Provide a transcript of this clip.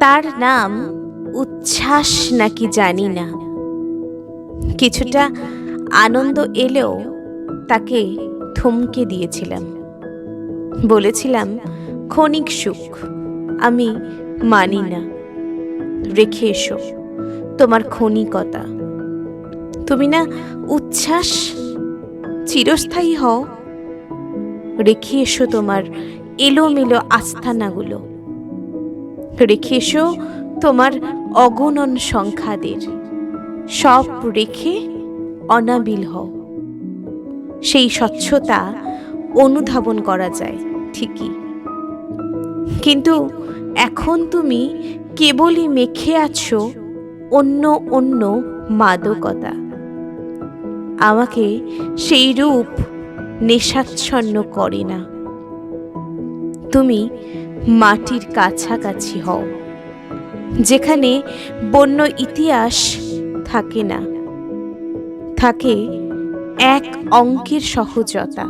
তার নাম উচ্ছ্বাস নাকি জানি না। কিছুটা আনন্দ এলেও তাকে থমকে দিয়েছিলাম। বলেছিলাম, ক্ষণিক সুখ, আমি মানি না। রেখে এসো, তোমার ক্ষণিকতা। তুমি না উচ্ছ্বাস, চিরস্থায়ী হও। রেখে এসো তোমার এলোমেলো আস্থানাগুলো। রেখে এসো তোমার অগণন সংখ্যাদের। সব রেখে অনাবিল হও। সেই স্বচ্ছতা অনুধাবন করা যায়, ঠিকই। কিন্তু এখন তুমি কেবলই মেখে আছো অন্য অন্য মাদকতা। আমাকে সেই রূপ নেশাচ্ছন্ন করে না। তুমি মাটির কাছাকাছি হও, যেখানে বন্য ইতিহাস থাকে না। থাকে এক অঙ্কের সহজতা।